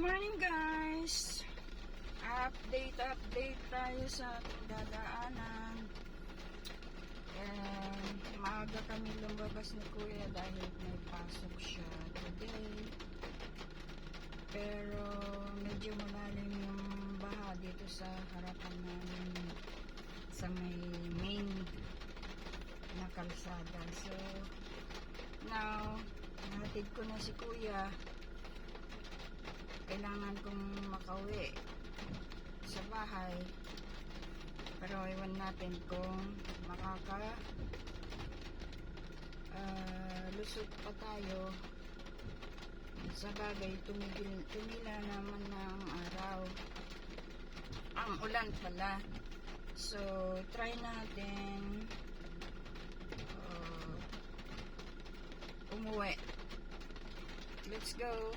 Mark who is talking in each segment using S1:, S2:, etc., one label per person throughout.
S1: morning guys! Update, update tayo sa dadaanan. And maaga kami lumabas ni Kuya dahil may pasok siya today. Pero medyo malalim yung baha dito sa harapan namin sa may main na kalsada. So, now, nahatid ko na si Kuya kailangan kong makauwi sa bahay. Pero iwan natin kung makaka ah, lusot pa tayo. Sa bagay tumigil, tumila naman ng araw. Ang ulan pala. So try natin ah, umuwi. Let's go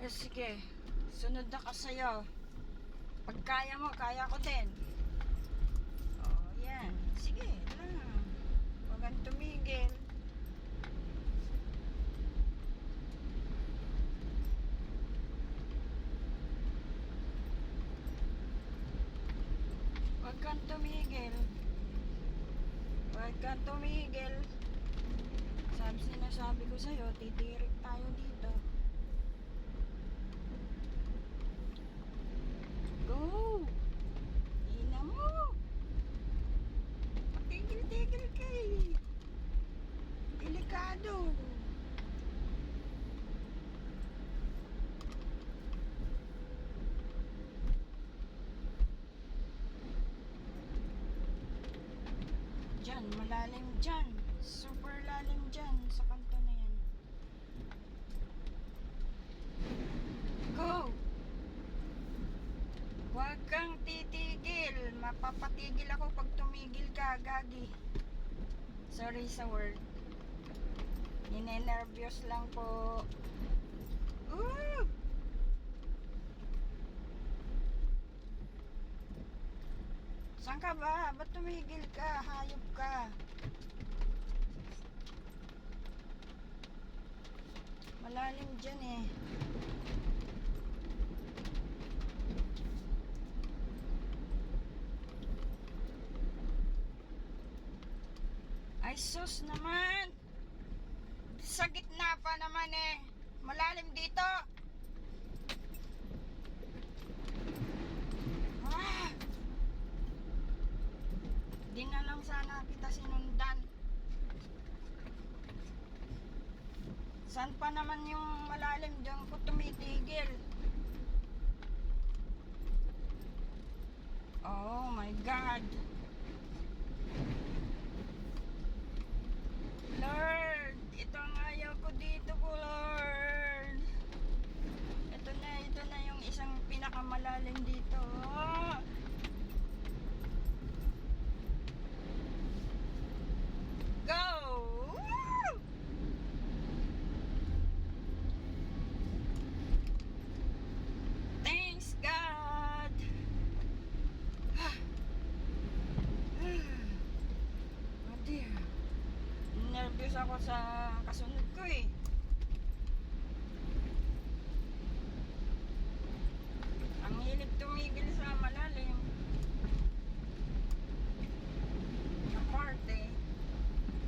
S1: Eh, sige. Sunod na ka sa'yo. Pag kaya mo, kaya ko din. Oh, yan. Sige, lang. Huwag kang tumigil. Huwag kang tumigil. Huwag kang tumigil. Sabi sinasabi ko sa'yo, titirik tayo dito. Go! Ina mo! Patigil-tigil kay! Delikado! Diyan, malalim dyan. Super lalim dyan sa kanto na yan. Go! Huwag kang titigil. Mapapatigil ako pag tumigil ka, gagi. Sorry sa word. Ninenervyos lang po. Ooh! Saan ka ba? Ba't tumigil ka? Hayop ka. Malalim dyan eh. Ay sus naman! Sa gitna pa naman eh. Malalim dito. Di na lang sana kita sinundan. Saan pa naman yung malalim diyan ko tumitigil? Oh my God! Lord, ito ang ayaw ko dito po, Lord. Ito na, ito na yung isang pinakamalalim dito. na-nervous ako sa kasunod ko eh. Ang hilig tumigil sa malalim. Ang parte eh,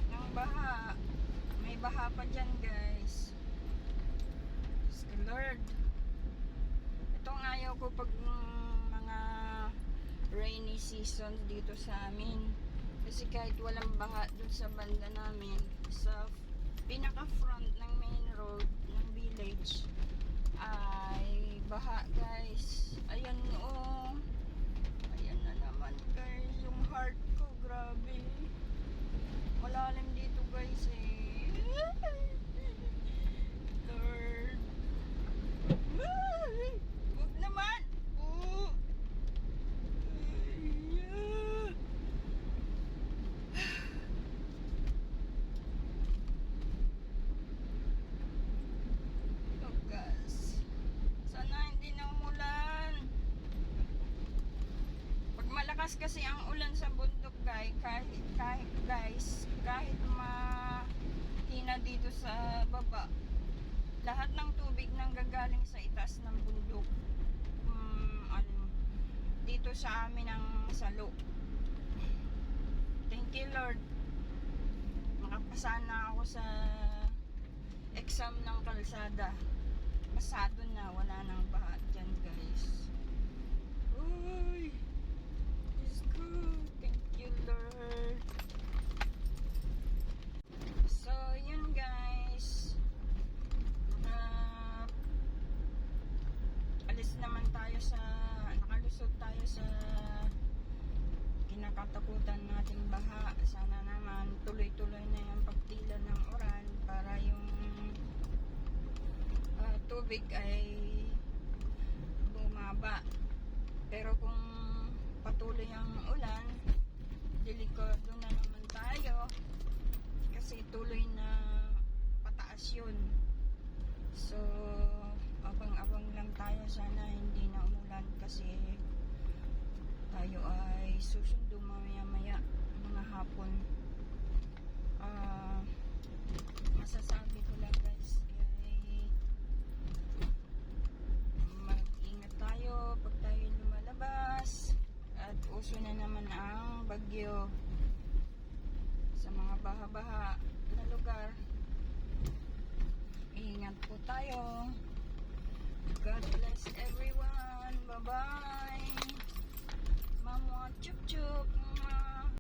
S1: ng baha. May baha pa dyan guys. Yes, Lord. Itong ayaw ko pag mga rainy season dito sa amin kasi kahit walang baha dun sa banda namin, sa pinaka-front ng main road ng village, ay baha guys. Ayan oh. Ayan na naman guys, yung heart ko, grabe. Malalim dito guys eh. Lord. Ay, Huwag naman. Oh. Ay, ah. Oh, guys. Sana hindi na umulan. Pag malakas kasi ulan sa bundok, guys, kahit, kahit guys, kahit mahina dito sa baba, lahat ng tubig nang gagaling sa itaas ng bundok. Mm, ano, dito sa amin ang salo. Thank you, Lord. Makapasa na ako sa exam ng kalsada. Pasado na, wala nang baha dyan, guys. Uy! Tubig ay bumaba. Pero kung patuloy ang ulan, delikado na naman tayo kasi tuloy na pataas yun. So, abang-abang lang tayo. Sana hindi na umulan kasi tayo ay susundo mamaya-maya mga hapon. Mga baha-baha na lugar. Ingat po tayo. God bless everyone. Bye bye mama chup chup